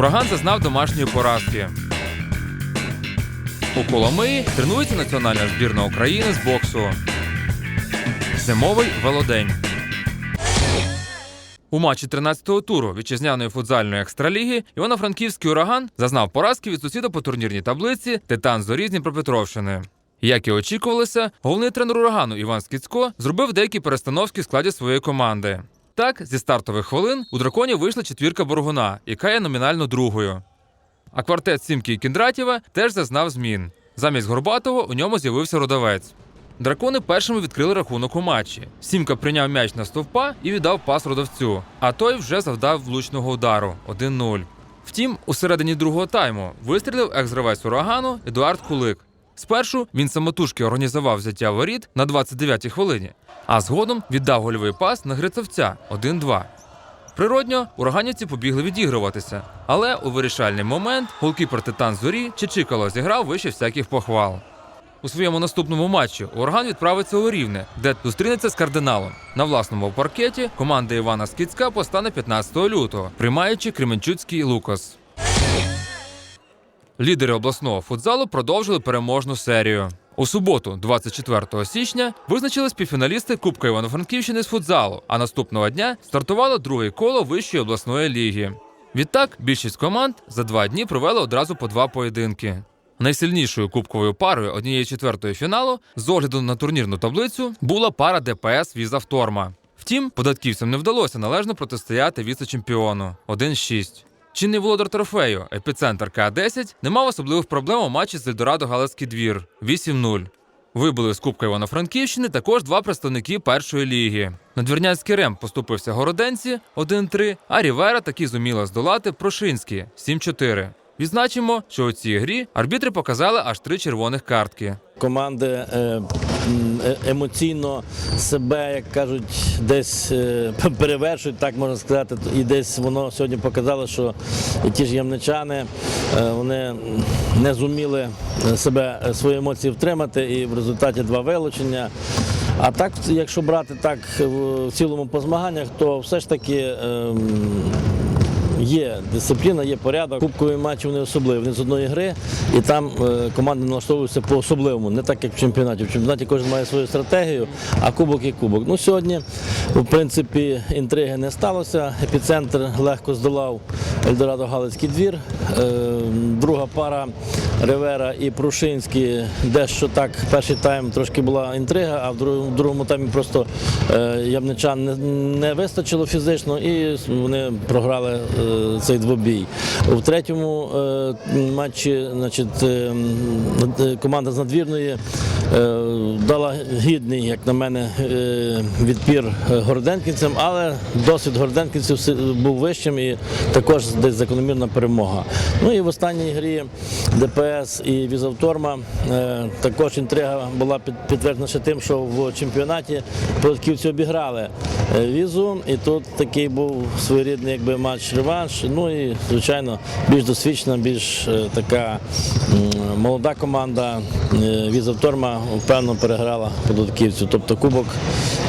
Ураган зазнав домашньої поразки. У Коломиї тренується національна збірна України з боксу. Зимовий велодень. У матчі 13-го туру вітчизняної футзальної екстраліги Івано-Франківський ураган зазнав поразки від сусіда по турнірній таблиці Титан Зорі з Дніпропетровщини. Як і очікувалося, головний тренер урагану Іван Скіцько зробив деякі перестановки в складі своєї команди. Так, зі стартових хвилин у драконі вийшла четвірка Боргуна, яка є номінально другою. А квартет Сімки і Кіндратєва теж зазнав змін. Замість Горбатого у ньому з'явився родовець. Дракони першими відкрили рахунок у матчі. Сімка прийняв м'яч на стовпа і віддав пас родовцю, а той вже завдав влучного удару 1-0. Втім, у середині другого тайму вистрілив екс-гравець урагану Едуард Кулик. Спершу він самотужки організував взяття воріт на 29-й хвилині, а згодом віддав гольовий пас на Грицовця 1-2. Природньо, ураганівці побігли відігруватися, але у вирішальний момент голкіпер Титан Зорі Чичикало зіграв вище всяких похвал. У своєму наступному матчі Ураган відправиться у Рівне, де зустрінеться з кардиналом. На власному паркеті команда Івана Скіцька постане 15 лютого, приймаючи Кременчуцький Лукас. Лідери обласного футзалу продовжили переможну серію. У суботу, 24 січня, визначились півфіналісти Кубка Івано-Франківщини з футзалу, а наступного дня стартувало друге коло вищої обласної ліги. Відтак, більшість команд за два дні провели одразу по два поєдинки. Найсильнішою кубковою парою однієї четвертої фіналу з огляду на турнірну таблицю була пара ДПС Віза Вторма. Втім, податківцям не вдалося належно протистояти віце-чемпіону 1-6. Чинний володар трофею епіцентр К-10 не мав особливих проблем у матчі з Ельдорадо Галицький двір 8-0. Вибули з Кубка Івано-Франківщини також два представники першої ліги. Надвірнянський рем поступився городенці 1-3, а Рівера таки зуміла здолати Прошинські 7-4. Відзначимо, що у цій грі арбітри показали аж три червоних картки. Команди е, емоційно себе, як кажуть, десь е, перевершують, так можна сказати. І десь воно сьогодні показало, що ті ж ямничани е, вони не зуміли себе е, свої емоції втримати, і в результаті два вилучення. А так, якщо брати так в цілому по змаганнях, то все ж таки. ем, Є дисципліна, є порядок. Кубкові матчі вони особливі. Вони з одної гри, і там е, команди налаштовуються по особливому, не так як в чемпіонаті. В чемпіонаті кожен має свою стратегію, а кубок є кубок. Ну сьогодні, в принципі, інтриги не сталося. Епіцентр легко здолав Ельдорадо Галицький двір. Е, друга пара Ревера і Прушинський дещо так. Перший тайм трошки була інтрига, а в другому, таймі просто е, ямничан не, вистачило фізично і вони програли цей двобій. У третьому е, матчі е, е, команда з надвірної дала гідний, як на мене, відпір городенківцям, але досвід городенківців си- був вищим і також десь закономірна перемога. Ну і в останній грі ДПС і Візавторма також інтрига була підтверджена ще тим, що в чемпіонаті податківці обіграли візу, і тут такий був своєрідний матч реванш. Ну і звичайно більш досвідчена, більш е, така молода команда е, Візавторма впевнено переграла податківцю. Тобто кубок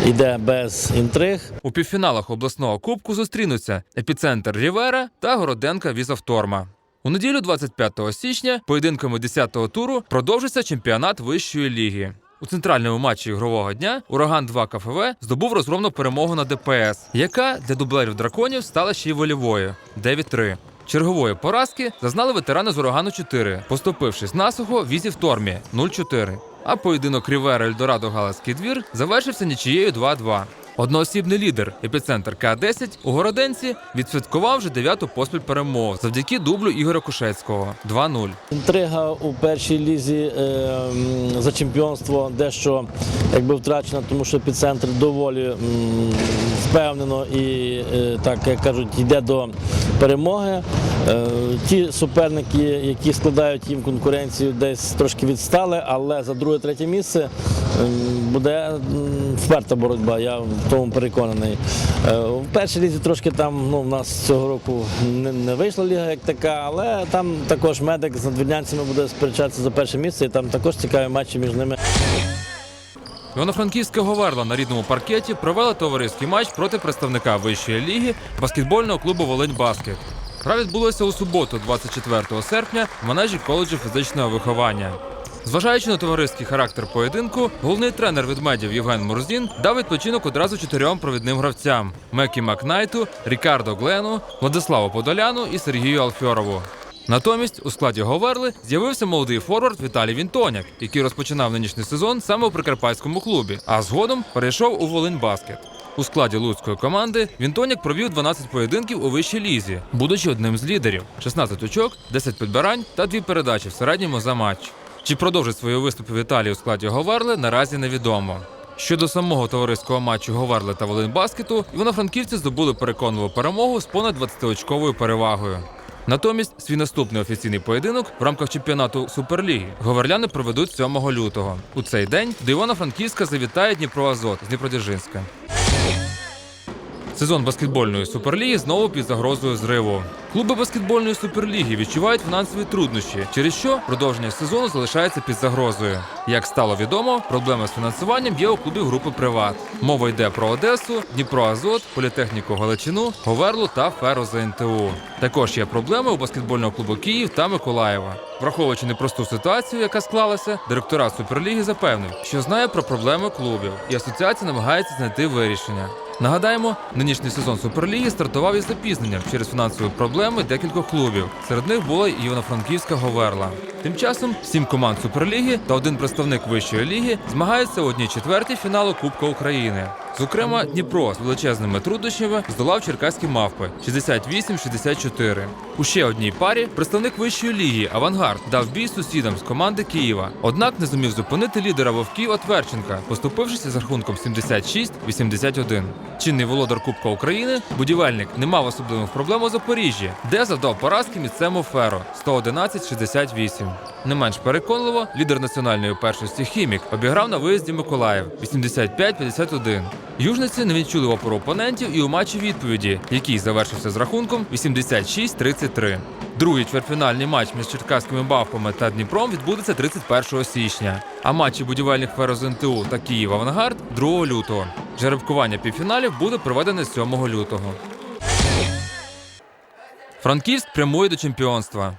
йде без інтриг. У півфіналах обласного кубку зустрінуться епіцентр Рівера та Городенка Візавторма. У неділю 25 січня поєдинками 10-го туру продовжиться чемпіонат вищої ліги. У центральному матчі ігрового дня Ураган 2 КФВ здобув розгромну перемогу на ДПС, яка для дублерів драконів стала ще й вольовою 9-3. Чергової поразки зазнали ветерани з урагану 4, поступившись насухо візі в тормі 0-4. А поєдинок Рівера Ельдорадо Галаський двір завершився нічією 2-2. Одноосібний лідер епіцентр К-10 у Городенці відсвяткував вже дев'яту поспіль перемог завдяки дублю Ігоря Кушецького 2-0. Інтрига у першій лізі е, за чемпіонство дещо якби втрачена, тому що епіцентр доволі впевнено і е, так як кажуть, йде до перемоги. Е, ті суперники, які складають їм конкуренцію, десь трошки відстали, але за друге-третє місце м, буде вперта боротьба. Я тому переконаний. Е, В першій лізі трошки там ну, в нас цього року не, не вийшла ліга як така, але там також медик з надвірнянцями буде сперечатися за перше місце, і там також цікаві матчі між ними. Івано-Франківська Говерла на рідному паркеті провела товариський матч проти представника вищої ліги баскетбольного клубу Волинь Баскет. Гра відбулася у суботу, 24 серпня, в манежі коледжу фізичного виховання. Зважаючи на товариський характер поєдинку, головний тренер відмедів Євген Мурзін дав відпочинок одразу чотирьом провідним гравцям: Мекі Макнайту, Рікардо Глену, Владиславу Подоляну і Сергію Алфьорову. Натомість у складі Говерли з'явився молодий форвард Віталій Вінтоняк, який розпочинав нинішній сезон саме у прикарпатському клубі, а згодом перейшов у Волинь Баскет. У складі луцької команди Вінтоняк провів 12 поєдинків у вищій лізі, будучи одним з лідерів: 16 очок, 10 підбирань та 2 передачі в середньому за матч. Чи продовжить свої виступи Віталій у складі Говерли, наразі невідомо. Щодо самого товариського матчу Говерли та Волинбаскету, івано-франківці здобули переконливу перемогу з понад 20-очковою перевагою. Натомість свій наступний офіційний поєдинок в рамках чемпіонату Суперліги говерляни проведуть 7 лютого. У цей день до Івано-Франківська завітає Дніпро Азот з Дніпродзержинська. Сезон баскетбольної суперліги знову під загрозою зриву. Клуби баскетбольної суперліги відчувають фінансові труднощі, через що продовження сезону залишається під загрозою. Як стало відомо, проблеми з фінансуванням є у клубів групи Приват. Мова йде про Одесу, Дніпро Азот, Політехніку Галичину, Говерлу та Феру ЗНТУ. Також є проблеми у баскетбольного клубу Київ та Миколаєва. Враховуючи непросту ситуацію, яка склалася, директора Суперліги запевнив, що знає про проблеми клубів, і асоціація намагається знайти вирішення. Нагадаємо, нинішній сезон Суперліги стартував із запізненням через фінансові проблеми декількох клубів. Серед них була і Івано-Франківська Говерла. Тим часом сім команд Суперліги та один представник вищої ліги змагаються у одній четвертій фіналу Кубка України. Зокрема, Дніпро з величезними труднощами здолав черкаські мавпи 68-64. У ще одній парі представник вищої ліги Авангард дав бій сусідам з команди Києва. Однак не зумів зупинити лідера вовків Отверченка, поступившися з рахунком 76-81. Чинний володар Кубка України, будівельник, не мав особливих проблем у Запоріжжі, де завдав поразки місцевому феро 111-68. Не менш переконливо, лідер національної першості хімік обіграв на виїзді Миколаїв 85-51. Южниці не відчули опору опонентів і у матчі відповіді, який завершився з рахунком 86-33. Другий чвертьфінальний матч між черкаськими бавпами та Дніпром відбудеться 31 січня. А матчі будівельних ферез НТУ та Київ Авангард 2 лютого. Жеребкування півфіналів буде проведене 7 лютого. Франківськ прямує до чемпіонства.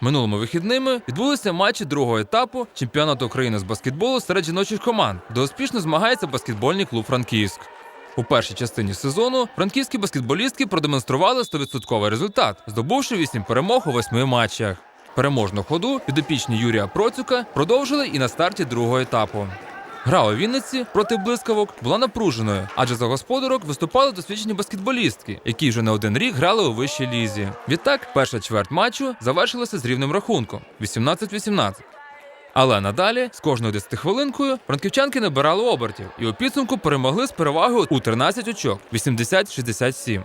Минулими вихідними відбулися матчі другого етапу чемпіонату України з баскетболу серед жіночих команд, де успішно змагається баскетбольний клуб Франківськ. У першій частині сезону франківські баскетболістки продемонстрували 100% результат, здобувши 8 перемог у 8 матчах. Переможну ходу підопічні Юрія Процюка продовжили і на старті другого етапу. Гра у Вінниці проти блискавок була напруженою, адже за господарок виступали досвідчені баскетболістки, які вже не один рік грали у вищій лізі. Відтак, перша чверть матчу завершилася з рівним рахунком 18-18. Але надалі з кожною десятихвилинкою франківчанки набирали обертів і у підсумку перемогли з перевагою у 13 очок 80-67.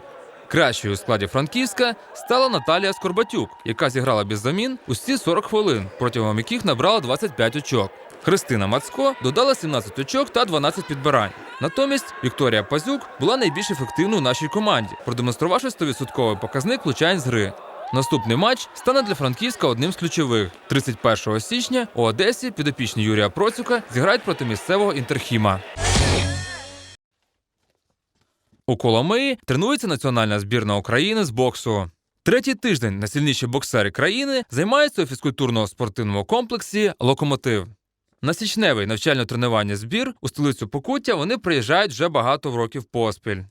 Кращою у складі Франківська стала Наталія Скорбатюк, яка зіграла без замін усі 40 хвилин, протягом яких набрала 25 очок. Христина Мацко додала 17 очок та 12 підбирань. Натомість Вікторія Пазюк була найбільш ефективною у нашій команді, продемонструвавши 100% показник влучань з гри. Наступний матч стане для Франківська одним з ключових. 31 січня у Одесі підопічні Юрія Процюка зіграють проти місцевого інтерхіма. У Коломиї тренується національна збірна України з боксу. Третій тиждень найсильніші боксери країни займаються у фізкультурно-спортивному комплексі Локомотив. На січневий навчально-тренувальний збір у столицю Покуття вони приїжджають вже багато років поспіль.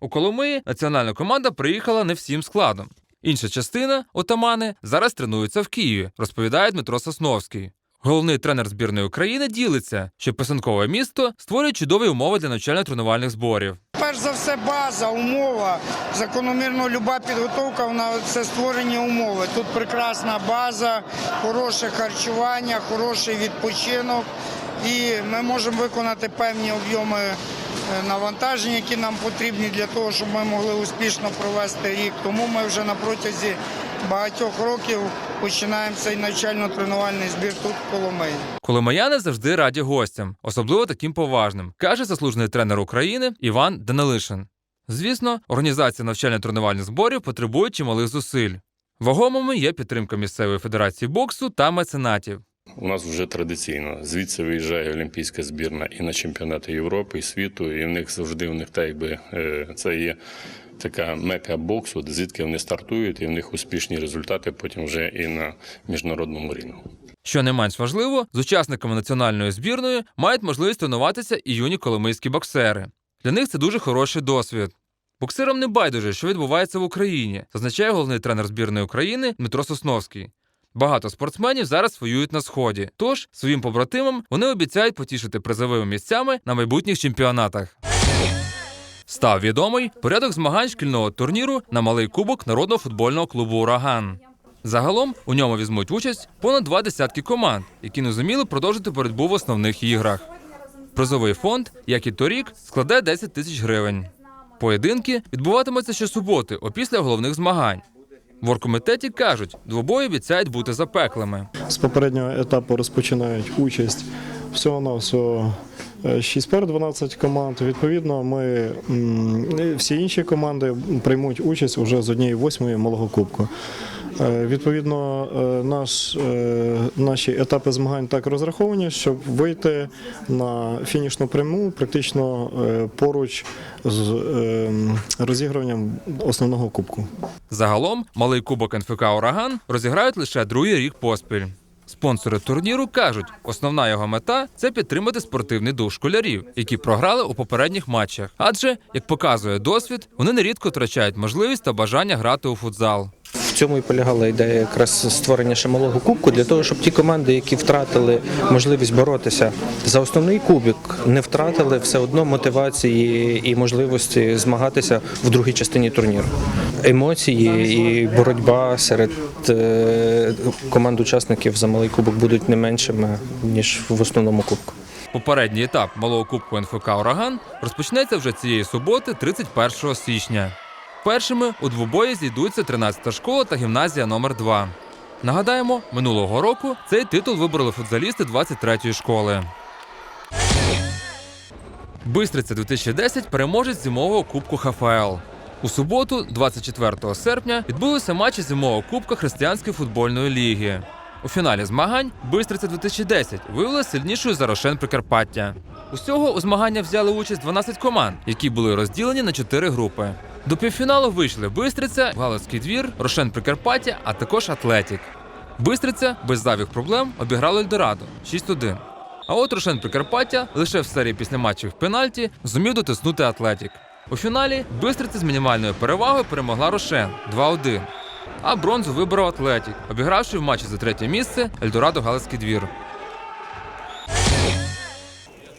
У Коломиї національна команда приїхала не всім складом. Інша частина, отамани, зараз тренуються в Києві, розповідає Дмитро Сосновський. Головний тренер збірної України ділиться, що писанкове місто створює чудові умови для навчально-тренувальних зборів. Перш за все, база, умова, закономірно люба підготовка, вона це створені умови. Тут прекрасна база, хороше харчування, хороший відпочинок. І ми можемо виконати певні об'єми е, навантажень, які нам потрібні для того, щоб ми могли успішно провести рік. Тому ми вже на протязі багатьох років починаємо цей навчально-тренувальний збір тут в Коломиї. Коломияни завжди раді гостям, особливо таким поважним, каже заслужений тренер України Іван Данилишин. Звісно, організація навчально-тренувальних зборів потребує чималих зусиль. Вагомими є підтримка місцевої федерації боксу та меценатів. У нас вже традиційно звідси виїжджає олімпійська збірна і на чемпіонати Європи і світу, і в них завжди в них так якби е, це є така мека боксу, звідки вони стартують, і в них успішні результати потім вже і на міжнародному рівні. Що не менш важливо, з учасниками національної збірної мають можливість тренуватися і юні коломийські боксери. Для них це дуже хороший досвід. Боксерам не байдуже, що відбувається в Україні, зазначає головний тренер збірної України Дмитро Сосновський. Багато спортсменів зараз воюють на сході. Тож своїм побратимам вони обіцяють потішити призовими місцями на майбутніх чемпіонатах. Став відомий порядок змагань шкільного турніру на малий кубок народного футбольного клубу Ураган. Загалом у ньому візьмуть участь понад два десятки команд, які не зуміли продовжити боротьбу в основних іграх. Призовий фонд, як і торік, складе 10 тисяч гривень. Поєдинки відбуватимуться щосуботи, опісля головних змагань. В оргкомітеті кажуть, двобої обіцяють бути запеклими. З попереднього етапу розпочинають участь всього на всього 6 пар 12 команд. Відповідно, ми всі інші команди приймуть участь уже з однієї восьмої малого кубку. Е, Відповідно, е, наш, е, наші етапи змагань так розраховані, щоб вийти на фінішну пряму практично поруч з розігруванням основного кубку. Загалом малий кубок НФК Ураган розіграють лише другий рік поспіль. Спонсори турніру кажуть, основна його мета це підтримати спортивний дух школярів, які програли у попередніх матчах. Адже, як показує досвід, вони нерідко втрачають можливість та бажання грати у футзал. Цьому і полягала ідея якраз створення ще малого кубку для того, щоб ті команди, які втратили можливість боротися за основний кубик, не втратили все одно мотивації і можливості змагатися в другій частині турніру. Емоції і боротьба серед е, команд учасників за малий кубок будуть не меншими ніж в основному кубку. Попередній етап малого кубку НФК Ураган розпочнеться вже цієї суботи, 31 січня. Першими у двобої зійдуться 13-та школа та гімназія номер 2 Нагадаємо, минулого року цей титул вибороли футзалісти 23-ї школи. Бистриця 2010 переможець зимового кубку ХФЛ. У суботу, 24 серпня, відбулися матчі зимового кубка Християнської футбольної ліги. У фіналі змагань Бистриця 2010 виявилася сильнішою за Рошен Прикарпаття. Усього у змаганнях взяли участь 12 команд, які були розділені на 4 групи. До півфіналу вийшли Бистриця, Галицький двір, Рошен Прикарпаття, а також Атлетік. Бистриця без зайвих проблем обіграла Ельдорадо 6-1. А от Рошен Прикарпаття лише в серії після матчів пенальті зумів дотиснути Атлетік. У фіналі Бистриця з мінімальною перевагою перемогла Рошен 2-1. А бронзу виборов Атлетік, обігравши в матчі за третє місце Ельдорадо Галицький двір.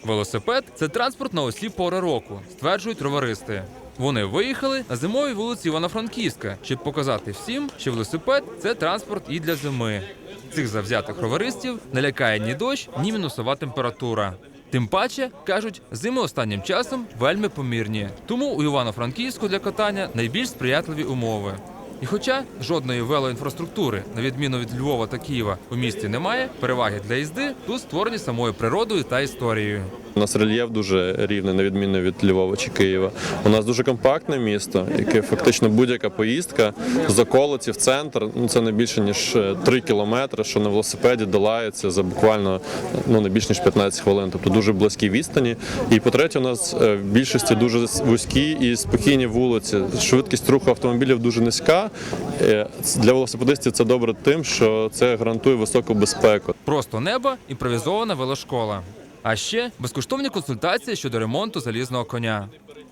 Велосипед це транспорт на усі пори року, стверджують роваристи. Вони виїхали на зимовій вулиці Івано-Франківська, щоб показати всім, що велосипед це транспорт і для зими. Цих завзятих роваристів не лякає ні дощ, ні мінусова температура. Тим паче, кажуть, зими останнім часом вельми помірні. Тому у Івано-Франківську для катання найбільш сприятливі умови. І хоча жодної велоінфраструктури, на відміну від Львова та Києва, у місті немає, переваги для їзди тут створені самою природою та історією. У нас рельєф дуже рівний, на відміну від Львова чи Києва. У нас дуже компактне місто, яке фактично будь-яка поїздка з околиці в центр. Ну це не більше ніж 3 кілометри, що на велосипеді долається за буквально ну не більш ніж 15 хвилин. Тобто дуже близькі відстані. І по-третє, у нас е, в більшості дуже вузькі і спокійні вулиці. Швидкість руху автомобілів дуже низька. Е, Для велосипедистів це добре тим, що це гарантує високу безпеку. Просто небо, імпровізована велошкола. А ще безкоштовні консультації щодо ремонту залізного коня.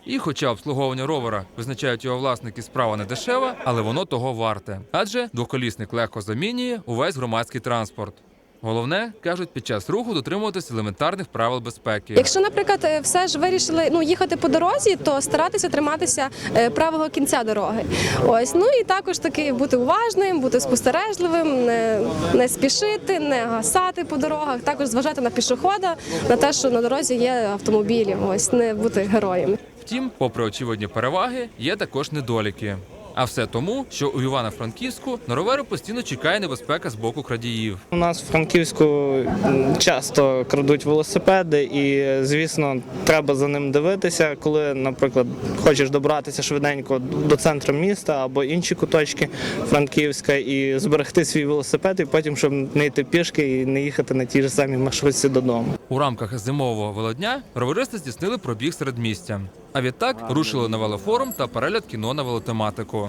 І хоча обслуговування ровера визначають його власники справа не дешева, але воно того варте. Адже двоколісник легко замінює увесь громадський транспорт. Головне, кажуть, під час руху дотримуватися елементарних правил безпеки. Якщо, наприклад, е, все ж вирішили ну їхати по дорозі, то старатися триматися е, правого кінця дороги. Ось ну і також таки бути уважним, бути спостережливим, не, не спішити, не гасати по дорогах. Також зважати на пішохода, на те, що на дорозі є автомобілі. Ось не бути героєм. Втім, попри очевидні переваги, є також недоліки. А все тому, що у Івано-Франківську на ровери постійно чекає небезпека з боку крадіїв. У нас в Франківську часто крадуть велосипеди, і звісно, треба за ним дивитися, коли, наприклад, хочеш добратися швиденько до центру міста або інші куточки Франківська і зберегти свій велосипед, і потім щоб не йти пішки і не їхати на тій ж самій маршрутці додому. У рамках зимового велодня роверисти здійснили пробіг серед містя. А відтак рушили на велофорум та перегляд кіно на велотематику.